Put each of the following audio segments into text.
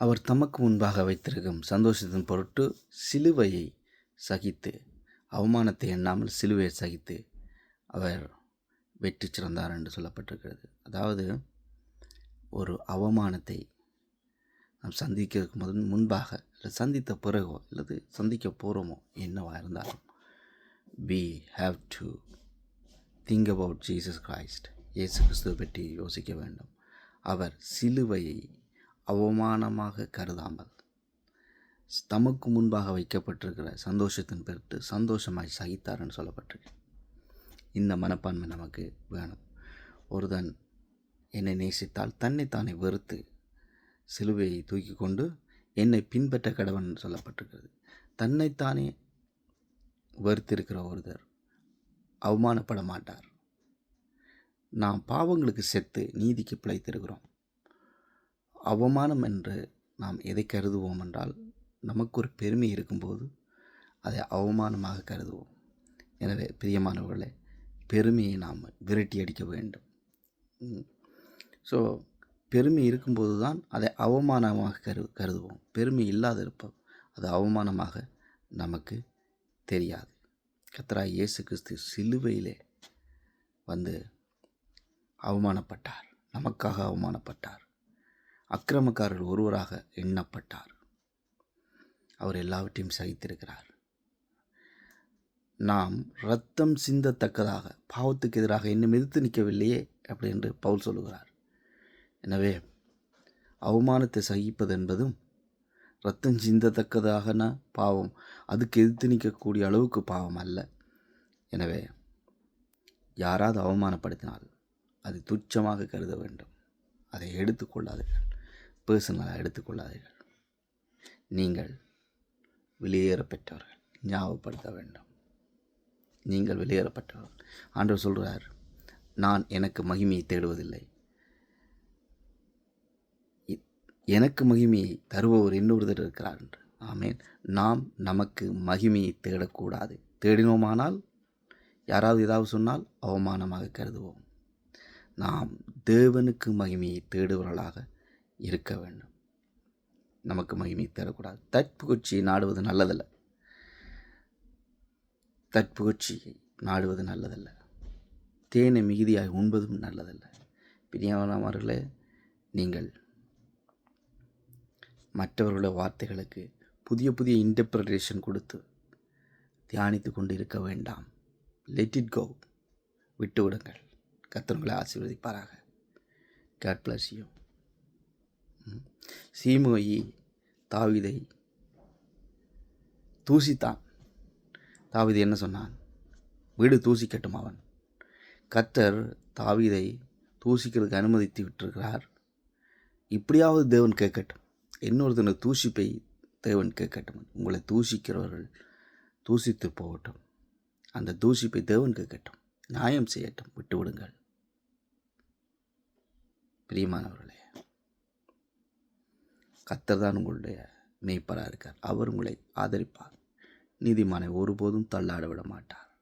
அவர் தமக்கு முன்பாக வைத்திருக்கும் சந்தோஷத்தின் பொருட்டு சிலுவையை சகித்து அவமானத்தை எண்ணாமல் சிலுவையை சகித்து அவர் வெற்றி சிறந்தார் என்று சொல்லப்பட்டிருக்கிறது. அதாவது ஒரு அவமானத்தை நாம் சந்திக்கிறதுக்கு முதல் முன்பாக இல்லை சந்தித்த பிறகோ அல்லது சந்திக்க போகிறோமோ என்னவாக இருந்தாலும் we have to think about Jesus Christ Yesu கிறிஸ்துவை பற்றி யோசிக்க வேண்டும். அவர் சிலுவையை அவமானமாக கருதாமல். தமக்கு முன்பாக வைக்கப்பட்டிருக்கிற சந்தோஷத்தின் பெருட்டு சந்தோஷமாய் சகித்தார்னு சொல்லப்பட்டிருக்கு. இந்த மனப்பான்மை நமக்கு வேணும். ஒருதன் என்னை நேசித்தால் தன்னைத்தானே வெறுத்து சிலுவையை தூக்கி கொண்டு என்னை பின்பற்ற கடவன் சொல்லப்பட்டிருக்கிறது. தன்னைத்தானே வெறுத்திருக்கிற ஒருத்தர் அவமானப்பட மாட்டார். நாம் பாவங்களுக்கு செத்து நீதிக்கு பிழைத்திருக்கிறோம். அவமானம் என்று நாம் எதை கருதுவோம் என்றால் நமக்கு ஒரு பெருமை இருக்கும்போது அதை அவமானமாக கருதுவோம். எனவே பிரியமானவர்களே பெருமையை நாம் விரட்டி அடிக்க வேண்டும். ஸோ பெருமை இருக்கும்போது தான் அதை அவமானமாக கரு கருதுவோம். பெருமை இல்லாத இருப்போம் அது அவமானமாக நமக்கு தெரியாது. கத்ரா இயேசு கிறிஸ்து சிலுவையிலே வந்து அவமானப்பட்டார். நமக்காக அவமானப்பட்டார். அக்கிரமக்காரர்கள் ஒருவராக எண்ணப்பட்டார். அவர் எல்லாவற்றையும் சகித்திருக்கிறார். நாம் ரத்தம் சிந்தத்தக்கதாக பாவத்துக்கு எதிராக இன்னும் எதிர்த்து நிற்கவில்லையே அப்படி என்று பவுல் சொல்லுகிறார். எனவே அவமானத்தை சகிப்பது என்பதும் ரத்தம் சிந்தத்தக்கதாகன பாவம் அதுக்கு எதிர்த்து நிற்கக்கூடிய அளவுக்கு பாவம் அல்ல. எனவே யாராவது அவமானப்படுத்தினால் அது துச்சமாக கருத வேண்டும். அதை எடுத்துக்கொள்ளாதீர்கள் பர்சனலாக எடுத்துக்கொள்ளாதீர்கள். நீங்கள் வெளியேறப்பெற்றவர்கள் ஞாபகப்படுத்த வேண்டும். நீங்கள் வெளியேறப்பட்டவர்கள். ஆண்டவர் சொல்கிறார் நான் எனக்கு மகிமையை தேடுவதில்லை. எனக்கு மகிமையை தருபவர் இன்னொருத்தர் இருக்கிறார் என்று. ஆமேன். நாம் நமக்கு மகிமையை தேடக்கூடாது. தேடினோமானால் யாராவது ஏதாவது சொன்னால் அவமானமாக கருதுவோம். நாம் தேவனுக்கு மகிமையை தேடுபவர்களாக இருக்க வேண்டும். நமக்கு மகிமை தரக்கூடாது. தற்புகழ்ச்சியை நாடுவது நல்லதல்ல. தற்புகழ்ச்சியை நாடுவது நல்லதல்ல. தேனை மிகுதியாக உண்பதும் நல்லதல்ல. பிரியமானவர்களே நீங்கள் மற்றவர்களுடைய வார்த்தைகளுக்கு புதிய புதிய இன்டர்பிரேஷன் கொடுத்து தியானித்து கொண்டு இருக்க வேண்டாம். லெட் இட் கோ விட்டு விடுங்கள் கத்தவங்களை ஆசீர்வதிப்பாராக. காட் பிளஸ் யூ சீமோயி தாவிதை தூசித்தான். தாவிதை என்ன சொன்னான்? வீடு தூசிக்கட்டும் அவன். கத்தர் தாவிதை தூசிக்கிறதுக்கு அனுமதித்து விட்டிருக்கிறார். இப்படியாவது தேவன் கேட்கட்டும். இன்னொருத்தனை தூசிப்பை தேவன் கேட்கட்டும். உங்களை தூசிக்கிறவர்கள் தூசித்து போகட்டும். அந்த தூசிப்பை தேவன் கேட்கட்டும். நியாயம் செய்யட்டும். விட்டு விடுங்கள் கத்தர் தான் உங்களுடைய மெய்ப்பராக இருக்கார். அவர் உங்களை ஆதரிப்பார். நீதிமானை ஒருபோதும் தள்ளாட விட மாட்டார்.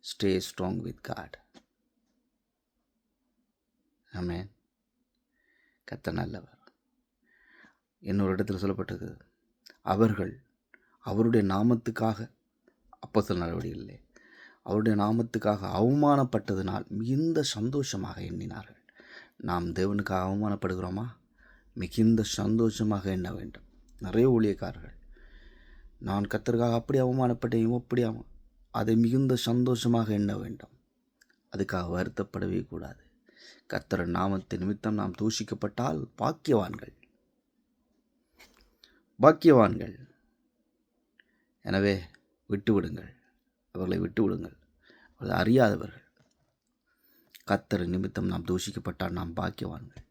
ஸ்டே ஸ்ட்ராங் வித் காட் ஆமே கத்த நல்லவர். இன்னொரு இடத்துல சொல்லப்பட்டது அவர்கள் அவருடைய நாமத்துக்காக அப்பசல் நடவடிக்கை இல்லை. அவருடைய நாமத்துக்காக அவமானப்பட்டதினால் மிகுந்த சந்தோஷமாக எண்ணினார்கள். நாம் தேவனுக்காக அவமானப்படுகிறோமா? மிகுந்த சந்தோஷமாக எண்ண வேண்டும். நிறைய ஊழியக்காரர்கள் நான் கத்தருக்காக அப்படி அவமானப்பட்டேன் அப்படி அதை மிகுந்த சந்தோஷமாக எண்ண வேண்டும். அதுக்காக வருத்தப்படவே கூடாது. கத்தர் நாமத்தை நிமித்தம் நாம் தூஷிக்கப்பட்டால் பாக்கியவான்கள். பாக்கியவான்கள். எனவே விட்டுவிடுங்கள். அவர்களை விட்டுவிடுங்கள். அவர்கள் அறியாதவர்கள். கத்தர் நிமித்தம் நாம் தூஷிக்கப்பட்டால் நாம் பாக்கியவான்கள்.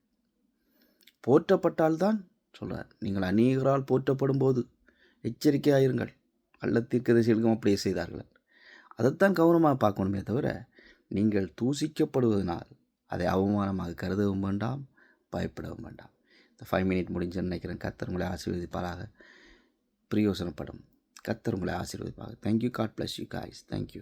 போற்றப்பட்டால்தான் சொல்கிறார் நீங்கள் அநேகரால் போற்றப்படும் போது எச்சரிக்கையாயிருங்கள். அல்ல தீர்க்கதரிசிகளுக்கும் அப்படியே செய்தார்கள். அதைத்தான் கவனமாக பார்க்கணுமே தவிர நீங்கள் தூசிக்கப்படுவதனால் அதை அவமானமாக கருதவும் வேண்டாம் பயப்படவும் வேண்டாம். இந்த ஃபைவ் மினிட் முடிஞ்சுன்னு நினைக்கிறேன். கத்தர் உங்களை ஆசீர்வதிப்பாராக. பிரயோசனப்படும். கத்தர் உங்களை ஆசீர்வதிப்பாக thank you God bless you guys thank you